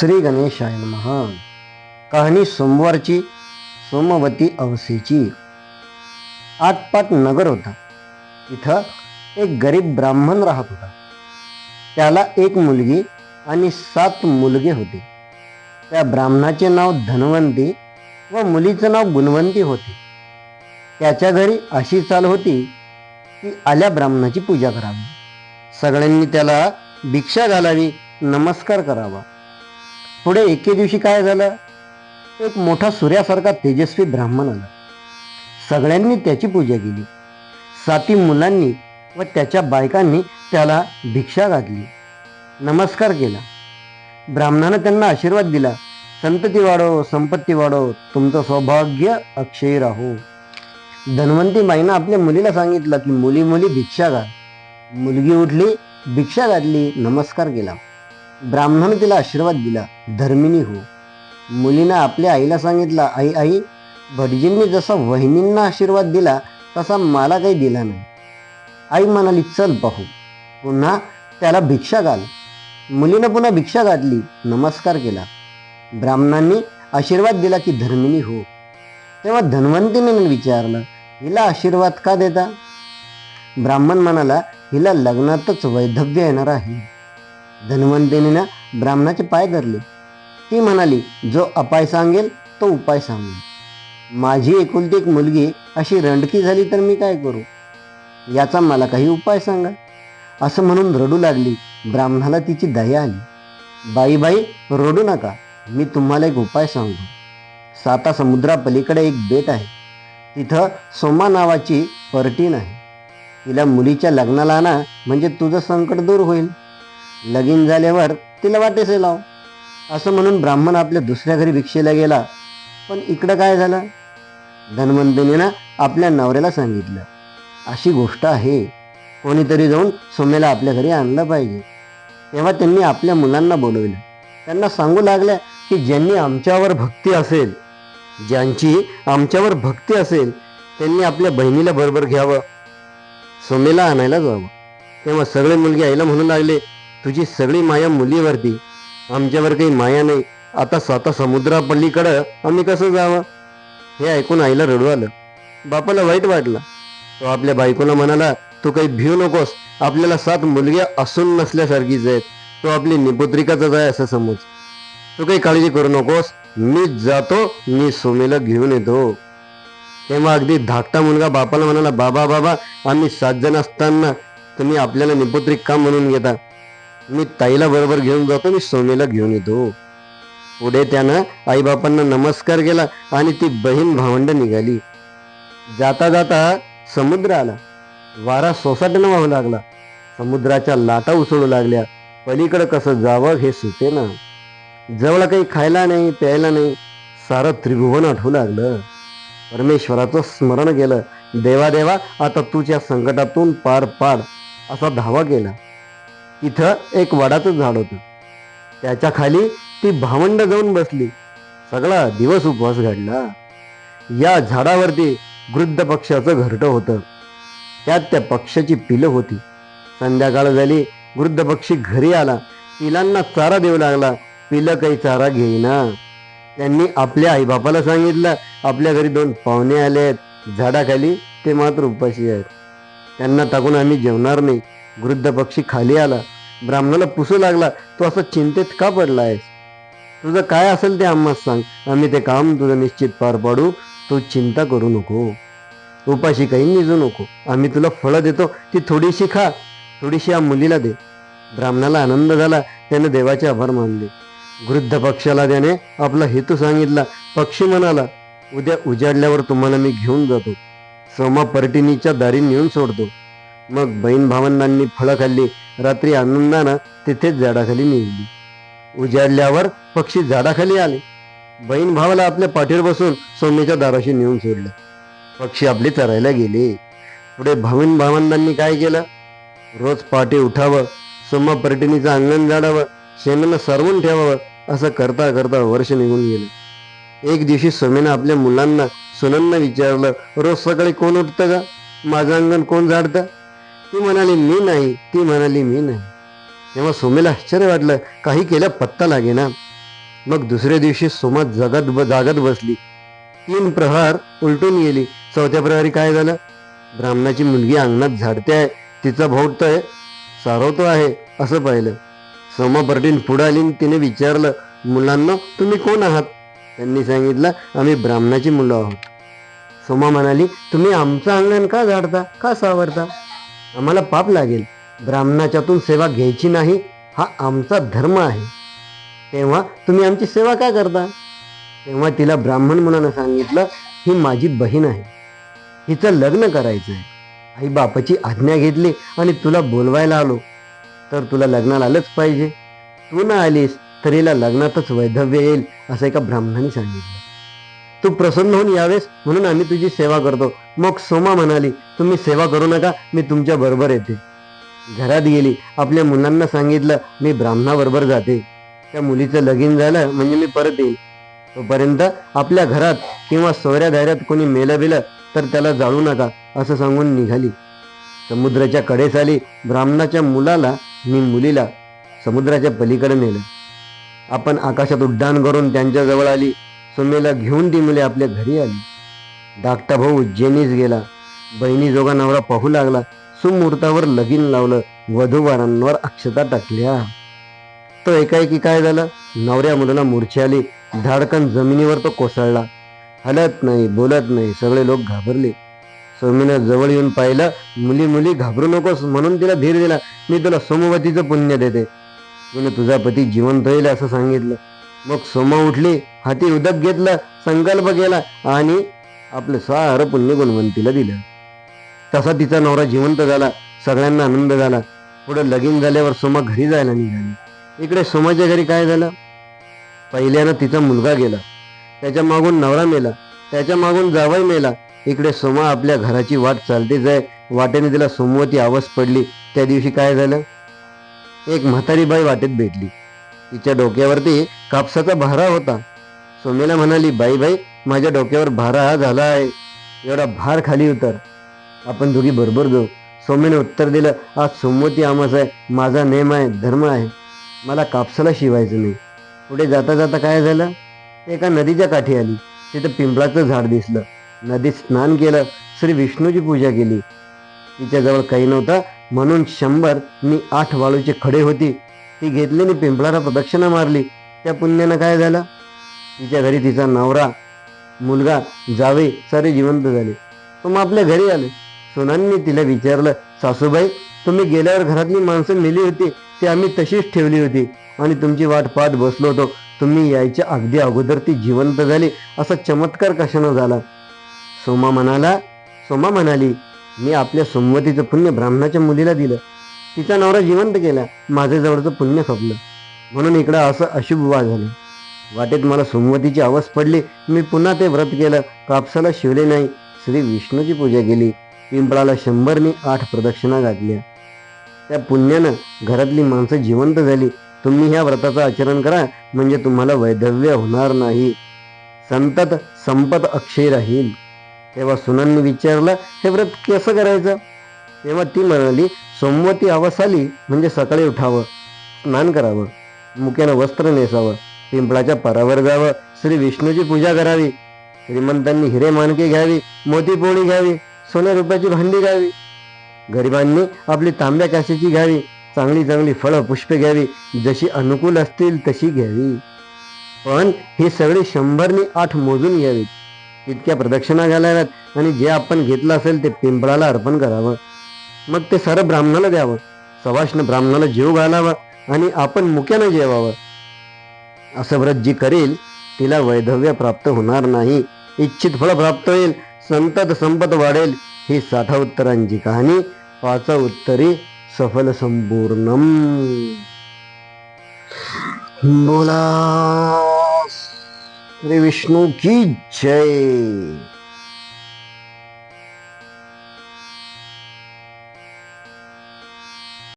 श्री गणेशाय महान कहाणी सोमवारची सोमवती अवसेची आटपाट नगर होता. तिथं एक गरीब ब्राह्मण राहत होता. त्याला एक मुलगी आणि सात मुलगे होते. त्या ब्राह्मणाचे नाव धनवंती व मुलीचं नाव गुणवंती होते. त्याच्या घरी अशी चाल होती की आल्या ब्राह्मणाची पूजा करावी. सगळ्यांनी त्याला भिक्षा घालावी नमस्कार करावा. पुढे एके दिवशी काय झालं? एक मोठा सूर्यासारखा तेजस्वी ब्राह्मण आला. सगळ्यांनी त्याची पूजा केली. साती मुलांनी व त्याच्या बायकांनी त्याला भिक्षा घातली. नमस्कार केला. ब्राह्मणानं त्यांना आशीर्वाद दिला. संतती वाढो संपत्ती वाढो तुमचं सौभाग्य अक्षय राहो. धन्वंती बाईनं आपल्या मुलीला सांगितलं की मुली मुली भिक्षा घाल. मुलगी उठली भिक्षा घातली नमस्कार केला. ब्राह्मणानं तिला आशीर्वाद दिला. धर्मिणी हो. मुलीनं आपल्या आईला सांगितलं आई आई भटजींनी जसा वहिनींना आशीर्वाद दिला तसा मला काही दिला नाही. आई म्हणाली चल पाहू. पुन्हा त्याला भिक्षा घाल. मुलीनं पुन्हा भिक्षा घातली नमस्कार केला. ब्राह्मणांनी आशीर्वाद दिला की धर्मिणी हो. तेव्हा धन्वंतीने विचारलं हिला आशीर्वाद का देता? ब्राह्मण म्हणाला हिला लग्नातच वैधव्य येणार आहे. धन्वंतीने ब्राह्मणाचे पाय धरले. ती म्हणाली जो अपाय सांगेल तो उपाय सांगेल. माझी एकुलती एक मुलगी अशी रंडकी झाली तर मी काय करू? याचा मला काही उपाय सांगा. असं म्हणून रडू लागली. ब्राह्मणाला तिची दया आली. बाई बाई रडू नका. मी तुम्हाला एक उपाय सांगतो. साता समुद्रापलीकडे एक बेट आहे. तिथं सोमा नावाची पर्टीन आहे. तिला मुलीच्या लग्नाला आणा म्हणजे तुझं संकट दूर होईल. लगीन झाल्यावर तिला वाटेसे लाव. असं म्हणून ब्राह्मण आपल्या दुसऱ्या घरी भिक्षेला गेला. पण इकडं काय झालं? धन्वंतनीनं आपल्या नवऱ्याला सांगितलं अशी गोष्ट आहे. कोणीतरी जाऊन सोमेला आपल्या घरी आणलं पाहिजे. तेव्हा त्यांनी आपल्या मुलांना बोलवलं. त्यांना सांगू लागल्या की ज्यांनी आमच्यावर भक्ती असेल ज्यांची आमच्यावर भक्ती असेल त्यांनी आपल्या बहिणीला बरोबर घ्यावं सोमेला आणायला जावं. तेव्हा सगळे मुलगे आईला म्हणू लागले तुझी सगळी माया मुलीवरती आमच्यावर काही माया नाही. आता स्वतः समुद्रापल्लीकडं आम्ही कसं जावं? हे ऐकून आईला रडू आलं. बापाला वाईट वाटलं. तो आपल्या बायकोला म्हणाला तू काही भिऊ नकोस. आपल्याला सात मुलग्या असून नसल्यासारखीच आहेत. तो आपली निपुत्रिकाचाच आहे असं समज. तू काही काळजी करू नकोस. मी जातो. मी सोमेला घेऊन येतो. तेव्हा अगदी धाकटा मुलगा बापाला म्हणाला बाबा बाबा आम्ही सात जण असताना तुम्ही आपल्याला निपुत्रिक का म्हणून घेता. मी ताईला बरोबर घेऊन जातो मी सोमेला घेऊन येतो. पुढे त्यानं आईबापांना नमस्कार केला आणि ती बहीण भावंड निघाली. जाता जाता समुद्र आला. वारा सोसाट्यानं वाहू लागला. समुद्राच्या लाटा उसळू लागल्या. पलीकडं कसं जावं हे सुटे ना जवळ काही खायला नाही प्यायला नाही सारं त्रिभुवन आठवू लागलं. परमेश्वराचं स्मरण केलं. देवा देवा आता तुझ्या संकटातून पार पाड असा धावा केला. इथं एक वडाचं झाड होतं. त्याच्याखाली ती भावंड जाऊन बसली. सगळा दिवस उपवास घडला. या झाडावरती वृद्ध पक्षाचं घरटं होतं. त्यात त्या पक्षाची पिलं होती. संध्याकाळ झाली वृद्ध पक्षी घरी आला. पिलांना चारा देऊ लागला. पिलं काही चारा घेईना. त्यांनी आपल्या आईबापाला सांगितलं आपल्या घरी दोन पाहुणे आले आहेत झाडाखाली ते मात्र उपाशी आहेत. त्यांना टाकून आम्ही जेवणार नाही. वृद्ध पक्षी खाली आला. ब्राह्मणाला पुसू लागला. तू असं चिंतेत का पडला आहेस तुझं काय असेल ते आम्हाला सांग. आम्ही ते काम तुझं निश्चित पार पाडू. तू चिंता करू नको. उपाशी काही निजू नको. आम्ही तुला फळं देतो. ती थोडीशी खा. थोडीशी या मुलीला दे. ब्राह्मणाला आनंद झाला. त्याने देवाचे आभार मानले. वृद्ध पक्षाला त्याने आपला हेतू सांगितला. पक्षी म्हणाला उद्या उजाडल्यावर तुम्हाला मी घेऊन जातो. सोमा पर्टिनीच्या दारी नेऊन सोडतो. मग बहीण भावंडांनी फळं खाल्ली. रात्री आनंदानं तिथेच झाडाखाली निघली उजाडल्यावर पक्षी झाडाखाली आले. बहीण भावाला आपल्या पाठीवर बसून सोमेच्या दाराशी नेऊन सोडलं. पक्षी आपले चरायला गेले. पुढे भावीन भावंडांनी काय केलं? रोज पहाटे उठावं सोमा पर्यटनीचं अंगण झाडावं शेणानं सारवून ठेवावं असं करता करता वर्ष निघून गेलं. एक दिवशी सोमेनं आपल्या मुलांना सुनांना विचारलं रोज सकाळी कोण उठतं का माझं अंगण कोण झाडतं? ती म्हणाली मी नाही. ती म्हणाली मी नाही. तेव्हा सोमेला आश्चर्य वाटलं काही केलं पत्ता लागेना. मग दुसऱ्या दिवशी सोमा जगत ब जागत बसली. तीन प्रहार उलटून गेली. चौथ्या प्रहारी काय झालं? ब्राह्मणाची मुलगी अंगणात झाडते आहे. तिचा भाऊ सारवतो आहे असं पाहिलं. सोमा परटीन पुढे आली आणि तिने विचारलं मुलांना तुम्ही कोण आहात? त्यांनी सांगितलं आम्ही ब्राह्मणाची मुलं आहोत. सोमा म्हणाली तुम्ही आमचं अंगण का झाडता? का सावरता? आम्हाला पाप लागेल. ब्राह्मणाच्यातून सेवा घ्यायची नाही हा आमचा धर्म आहे. तेव्हा तुम्ही आमची सेवा का करता? तेव्हा तिला ब्राह्मण मुलानं सांगितलं ही माझी बहीण आहे. हिचं लग्न करायचं आहे आई बापाची आज्ञा घेतली आणि तुला बोलवायला आलो. तर तुला लग्नाला आलंच पाहिजे. तू ना आलीस तर हिला लग्नातच वैधव्य येईल असं एका ब्राह्मणाने सांगितलं. तू प्रसन्न होऊन यावेस म्हणून आम्ही तुझी सेवा करतो. मग सोमा म्हणाली तुम्ही सेवा करू नका मी तुमच्या बरोबर येते. घरात गेली आपल्या मुलांना सांगितलं मी ब्राह्मणाबरोबर जाते. त्या मुलीचं लगीन झालं म्हणजे मी परत येईल. तोपर्यंत आपल्या घरात किंवा सोऱ्या धायऱ्यात कोणी मेलं बिलं तर त्याला जाळू नका असं सांगून निघाली. समुद्राच्या कडेस आली ब्राह्मणाच्या मुलाला मी मुलीला समुद्राच्या पलीकडे नेलं. आपण आकाशात उड्डाण करून त्यांच्या जवळ आली. सुमेला घेऊन ती मुले आपल्या घरी आली. धाकटा भाऊ उज्जैनीस गेला. बहिणी जोगा नवरा पाहू लागला. सुमुहूर्तावर लगीन लावलं. वधूवारांवर अक्षता टाकल्या. तो एकाएकी काय झालं? नवऱ्या मुलाला मूर्छा आली. धाडकन जमिनीवर तो कोसळला. हलत नाही बोलत नाही. सगळे लोक घाबरले. सोमीनं जवळ येऊन पाहिलं मुली मुली घाबरू नकोस म्हणून तिला धीर दिला. मी तुला सोमवतीचं पुण्य देते. मी तुझा पती जिवंत होईल असं सांगितलं. मग सोमा उठली हाती उदक घेतलं संकल्प केला आणि आपलं सार पुण्य गुणवंतीला दिलं. तसा तिचा नवरा जिवंत झाला सगळ्यांना आनंद झाला. पुढे लगीन झाल्यावर सोमा घरी जायला निघाली. इकडे सोमाच्या घरी काय झालं? पहिल्यानं तिचा मुलगा गेला. त्याच्या मागून नवरा मेला. त्याच्या मागून जावई मेला. इकडे सोमा आपल्या घराची वाट चालतेच आहे. वाटेने तिला सोमवती आवाज पडली. त्या दिवशी काय झालं? एक म्हातारी बाई वाटेत भेटली. तिच्या डोक्यावरती कापसाचा भारा होता. सोमेला म्हणाली बाई बाई माझ्या डोक्यावर भारा हा झाला आहे. एवढा भार खाली उतर. आपण दोघी बरोबर जाऊ. सोमेने उत्तर दिलं आज सोमवती आमस आहे. माझा नेम आहे धर्म आहे. मला कापसाला शिवायचं नाही. पुढे जाता जाता काय झालं? एका नदीच्या काठी आली. तिथं पिंपळाचं झाड दिसलं. नदीत स्नान केलं. श्री विष्णूची पूजा केली. तिच्याजवळ काही नव्हता. म्हणून शंभर मी आठ वाळूचे खडे होती. ती घेतली आणि पिंपळाला प्रदक्षिणा मारली. त्या पुण्यानं काय झालं? तिच्या घरी तिचा नवरा मुलगा जावे सारे जिवंत झाले. तो मग आपल्या घरी आले. सोनांनी तिला विचारलं सासूबाई तुम्ही गेल्यावर घरातली माणसं नेली होती ती आम्ही तशीच ठेवली होती आणि तुमची वाट पाहत बसलो होतो. तुम्ही यायच्या अगदी अगोदर ती जिवंत झाली. असा चमत्कार कशानं झाला? सोमा म्हणाला सोमा म्हणाली मी आपल्या सोमवतीचं पुण्य ब्राह्मणाच्या मुलीला दिलं. तिचा नवरा जिवंत केला माझ्या जवळचं पुण्य खपलं. म्हणून इकडं असं अशुभ वा झालं. वाटेत मला सोमवतीची आवाज पडली. मी पुन्हा ते व्रत केलं. कापसाला शिवले नाही. श्री विष्णूची पूजा केली. पिंपळाला शंभरनी आठ प्रदक्षिणा घातल्या. त्या पुण्यानं घरातली माणसं जिवंत झाली. तुम्ही ह्या व्रताचं आचरण करा. म्हणजे तुम्हाला वैधव्य होणार नाही. संतत संपत अक्षय राहील. तेव्हा सुनांनी विचारलं हे व्रत कसं करायचं? तेव्हा ती म्हणाली सोमवती आवाज आली म्हणजे सकाळी उठावं स्नान करावं मुक्यानं वस्त्र नेसावं पिंपळाच्या परावर जावं श्री विष्णूची पूजा करावी श्रीमंतांनी हिरे मानके घ्यावी मोती पोळी घ्यावी सोन्या रुपयाची भांडी घ्यावी. गरिबांनी आपली तांब्या काशीची घ्यावी चांगली चांगली फळं पुष्पे घ्यावी जशी अनुकूल असतील तशी घ्यावी. पण ही सगळी शंभरनी आठ मोजून घ्यावीत. इतक्या प्रदक्षिणा घालाव्यात आणि जे आपण घेतलं असेल ते पिंपळाला अर्पण करावं. मग ते सारं ब्राह्मणाला द्यावं. सवाष्ण ब्राह्मणाला जीव घालावा आणि आपण मुक्यानं जेवावं. असं व्रत जी करेल तिला वैधव्य प्राप्त होणार नाही. इच्छित फळ प्राप्त होईल संतत संपत वाढेल. ही साठा उत्तरांची कहाणी पाचा उत्तरी सफल संपूर्ण बोला श्री विष्णू की जय.